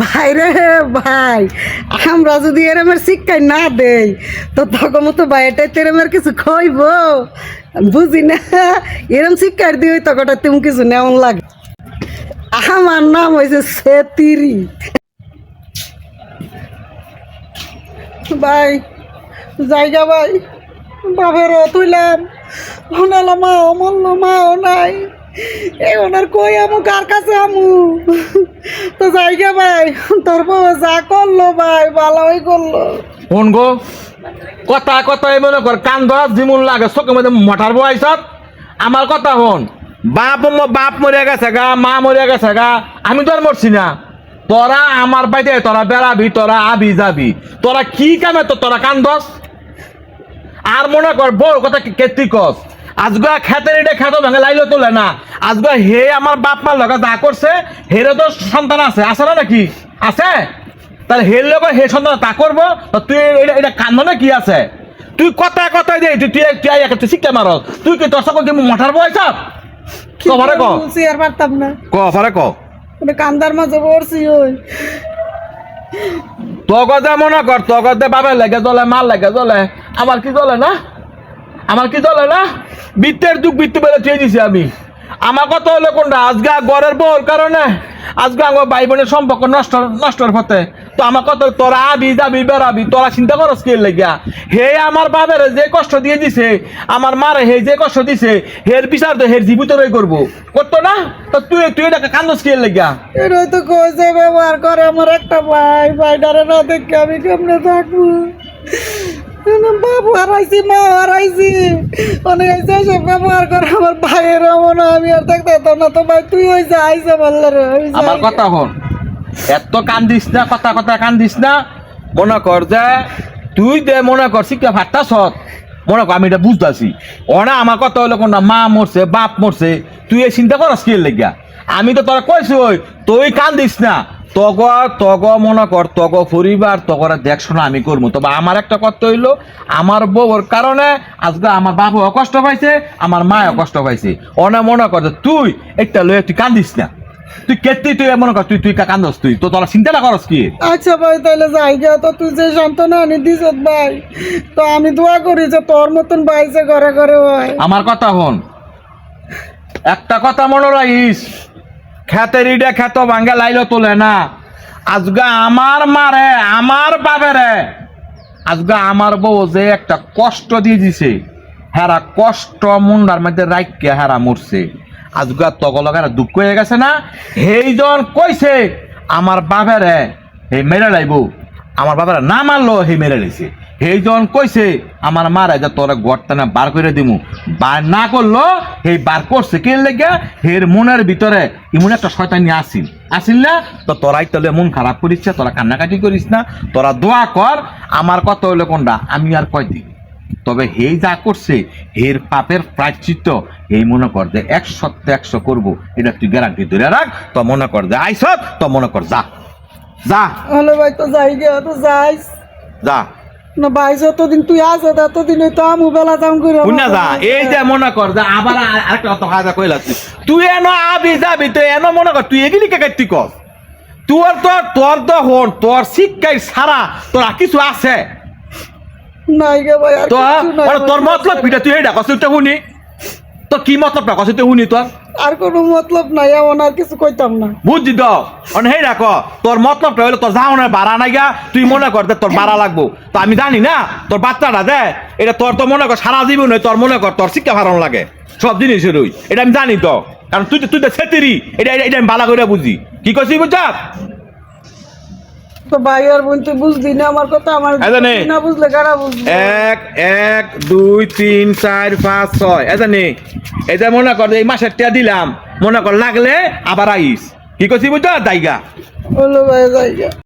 ভাই রে ভাই, আমরা যদি এরমের শিক্ষায় না দেই, তো তখন মতো ভাইটাই তেরমের কিছু খইব বুঝি না, এরম শিক্ষার দিয়ে তখন তুমি কিছু নেওয়ান লাগে। আমার নাম হয়েছে সেতিরি। ভাই, জায়গা ভাই, বাপের তুইলাম। হনালা মা অমূল্য মাও নাই। আর কই আমু? কার কাছে আমু? তো জায়গা ভাই, তোর বউ যা করল ভাই, ভালোই করল। ফোন গো? কথা কথা মনে কর, কান ধর জিমুন লাগে, চোখের মধ্যে মটার বয়সত আমার কথা হন বাপ বাপ মরে গেছে গা, মা মরে গেছে গা, আমি তো আর মরছি না। তোরা আমার বাইতে তোরা বেড়াবি, তোরা আবি যাবি। তোরা কি কামে তো তোরা কান ধস? আর মনে কর বড় কথা কেতি কস? আজগা খেতের এটা খেত ভাঙে লাইলে তোলে না। আজগা হে আমার বাপ মার লগা যা করছে হেরে তো সন্তান আছে। আছে না নাকি? আছে? তাহলে হের লগা হে সন্তান তা করব? তুই এটা এটা কান্দ না কি আছে? তুই কথা কথা দে তুই তুই তুই আইয়া তুই শিক্ষা মার তুই কি তোর সকল কি মঠার বয়স কি কবারে ক। বলছি আর পারতাম না। ক ফারে ক। ওটা কান্দার মাঝে পড়ছি ওই। তগদে মনে কর তগদে বাবার লেগে জ্বলে মাল লেগে জ্বলে। আমার কি জ্বলে না? আমার কি চলে না? বৃত্তের যুগ বৃত্তি বেড়ে চেয়ে দিছি আমি। আমার কথা হলো কোনটা? আজকে গড়ের বউর কারণে। আজকে আমার ভাই বোনের সম্পর্ক নষ্ট নষ্টর পথে। তো আমার কথা তোরা আবি যাবি, বেড়াবি, তোরা চিন্তা করস কে লেগিয়া? হে আমার বাবার যে কষ্ট দিয়ে দিছে, আমার মারে হে যে কষ্ট দিছে, হের বিচার তো হের জীবিত রই করব। করতো না? তো তুই তুই এটা কান্দস কে লেগিয়া? এটাই তো কইছে, ব্যবহার করে আমার একটা ভাই, ভাইটারে না দেখে আমি কেমনে থাকব? বাবু হারাইছি মা হারাইছি। অনেক এসে এসে ব্যবহার করে আমার ভাইয়ের মনে আমি আর দেখতে পেতাম না। তো ভাই তুই যা আইসে বললে রে আমার কথা হন এত কান্দিস না কথা কথা কান্দিস না মনে কর যে তুই দে মনে কর শিক্ষা ভাট্টা সৎ। মনে কর আমি এটা বুঝতেছি। ওনা আমার কথা হলো কোন মা মরছে বাপ মরছে তুই এই চিন্তা করস কি লেগা আমি তো তোরা কইছি ওই তুই কান্দিস না। তগ তগ মনে কর তগ পরিবার তগরা দেখশোনা আমি করব তবে আমার একটা কথা হইল আমার বউর কারণে আজকে আমার বাবাও কষ্ট পাইছে আমার মাও কষ্ট পাইছে। অনে মনে কর তুই একটা লয়ে তুই কান্দিস না। তুই কেটে তুই মনে কর তুই তুই কান্দস তুই। তো তোরা চিন্তা না করস কি? আচ্ছা ভাই তাহলে জায়গা তো তুই যে সান্ত্বনা আনি দিস ভাই তো আমি দোয়া করি যে তোর মতন বাইসে ঘরে ঘরে হয় আমার কথা হন একটা কথা মনে রাখিস খেতের ইডে খেত, ভাঙ্গে লাইলো তোলে না। আজগা আমার মারে, আমার বাবেরে আজগা আমার বউ যে একটা কষ্ট দিয়ে দিছে, হেরা কষ্ট মুন্ডার মধ্যে রাইকে হেরা মরছে। আজগা তগলগারা দুঃখ হয়ে গেছে না? সেইজন কইছে, আমার বাবেরে হে মেরে লাইব। আমার বাবারা না মারলো, হে মেরে লাইছে। সেইজন কইছে আমার মারা যে তোরা গড়টা না বার করে দিমু। বার না করল সেই বার করছে কে লেগে? হের মনের ভিতরে এমন একটা শয়তানি আসিল। আসিল না? তো তোরাই তাহলে মন খারাপ করিস না, তোরা কান্নাকাটি করিস না তোরা দোয়া কর আমার কথা হইল কোনটা? আমি আর কয় দিই তবে হে যা করছে হের পাপের প্রায়শ্চিত্ত এই মনে কর যে এক একশো একশো করব। এটা তুই গ্যারান্টি ধরে রাখ তো মনে কর যে আইস তো মনে কর যা। যা। হলে ভাই তো জায়গা তো যাইস। যা। না ভাই যতদিন তুই আসে ততদিন তো আমু বেলা দাম করে শুনে যা এই যে মনে কর যে আবার আর- আরেকটা কথা কাজা কইলা তুই। তুই এনো আবি যাবি তুই এনো মনে কর তুই এগুলি কে তুই কর। তোর তোর তোর তো হন তোর শিক্ষাই সারা তোর কিছু আছে? নাই গে ভাই তো তোর মতলব পিঠা তুই কষ্ট শুনি। তোর কি মতলব না কষ্ট শুনি তোর? আর কোনো মতলব নাই, এমন আর কিছু কইতাম না। বুঝছি তো? অন হেই রাখ, তোর মতলবটা হইল তোর যাওনের বাড়া নাই গা, তুই মনে কর তোর বাড়া লাগবো। তো আমি জানি না, তোর বাচ্চাটা দে, এটা তোর তো মনে কর সারা জীবন তোর মনে কর তোর শিক্ষা ভারণ লাগে। সব জিনিসেরই এটা আমি জানি তো। কারণ তুই তুই তো এটা এটা- এটা আমি বালা করে বুঝি। কি করছিস বুঝছ তো ভাই আর বোন তুই বুঝলি না আমার কথা? আমার নে। বুঝলে কারা বুঝবে? এক এক দুই তিন চার পাঁচ ছয়। এটা নে এটা মনে কর এই মাসের টিয়া দিলাম মনে কর লাগলে আবার আইস। কি করছি বুঝতো দাইগা হলো ভাই জায়গা।